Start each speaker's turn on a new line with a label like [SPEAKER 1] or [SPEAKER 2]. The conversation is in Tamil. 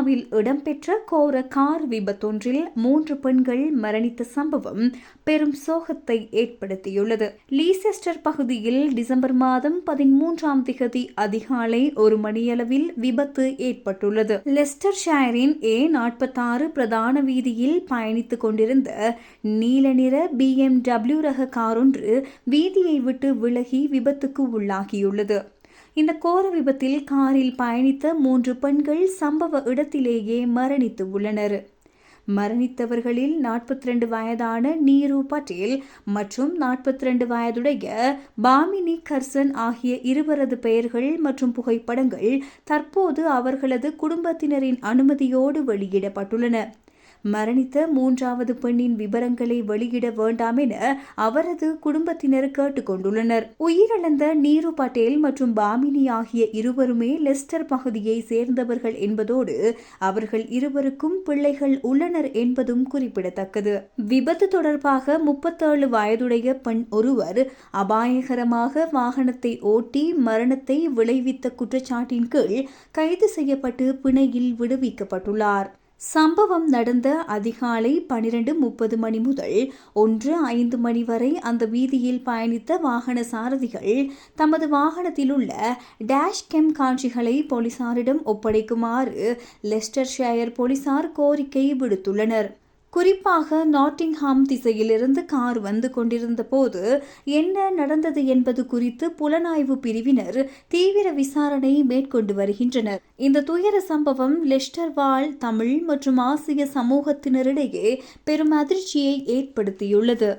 [SPEAKER 1] இந்தியாவில் இடம்பெற்ற கோர கார் விபத்தொன்றில் மூன்று பெண்கள் மரணித்த சம்பவம் பெரும் சோகத்தை ஏற்படுத்தியுள்ளது. லீசெஸ்டர் பகுதியில் டிசம்பர் மாதம் பதிமூன்றாம் திகதி அதிகாலை ஒரு மணியளவில் விபத்து ஏற்பட்டுள்ளது. லெஸ்டர் ஷயரின் ஏ நாற்பத்தாறு பிரதான வீதியில் பயணித்துக் கொண்டிருந்த நீல நிற பிஎம்டபிள்யூ ரக காரொன்று வீதியை விட்டு விலகி விபத்துக்கு உள்ளாகியுள்ளது. இந்த கோர விபத்தில் காரில் பயணித்த மூன்று பெண்கள் சம்பவ இடத்திலேயே மரணித்து உள்ளனர். மரணித்தவர்களில் நாற்பத்தி ரெண்டு வயதான நீரு பட்டேல் மற்றும் நாற்பத்தி ரெண்டு வயதுடைய பாமினி கர்சன் ஆகிய இருவரது பெயர்கள் மற்றும் புகைப்படங்கள் தற்போது அவர்களது குடும்பத்தினரின் அனுமதியோடு வெளியிடப்பட்டுள்ளன. மரணித்த மூன்றாவது பெண்ணின் விவரங்களை வெளியிட வேண்டாம் என அவரது குடும்பத்தினர் கேட்டுக்கொண்டுள்ளனர். உயிரிழந்த நீரு பட்டேல் மற்றும் பாமினி ஆகிய இருவருமே லெஸ்டர் பகுதியை சேர்ந்தவர்கள் என்பதோடு அவர்கள் இருவருக்கும் பிள்ளைகள் உள்ளனர் என்பதும் குறிப்பிடத்தக்கது. விபத்து தொடர்பாக முப்பத்தேழு வயதுடைய பெண் ஒருவர் அபாயகரமாக வாகனத்தை ஓட்டி மரணத்தை விளைவித்த குற்றச்சாட்டின் கீழ் கைது செய்யப்பட்டு பிணையில் விடுவிக்கப்பட்டுள்ளார். சம்பவம் நடந்த அதிகாலை பனிரெண்டு முப்பது மணி முதல் ஒன்று ஐந்து மணி வரை அந்த வீதியில் பயணித்த வாகன சாரதிகள் தமது வாகனத்தில் உள்ள டேஷ் கெம் காட்சிகளை போலீசாரிடம் ஒப்படைக்குமாறு லெஸ்டர் ஷயர் போலீசார் கோரிக்கை விடுத்துள்ளனர். குறிப்பாக நாட்டிங்ஹாம் திசையிலிருந்து கார் வந்து கொண்டிருந்த போது என்ன நடந்தது என்பது குறித்து புலனாய்வு பிரிவினர் தீவிர விசாரணை மேற்கொண்டு வருகின்றனர். இந்த துயர சம்பவம் லெஸ்டர் வாழ் தமிழ் மற்றும் ஆசிய சமூகத்தினரிடையே பெரும் அதிர்ச்சியை ஏற்படுத்தியுள்ளது.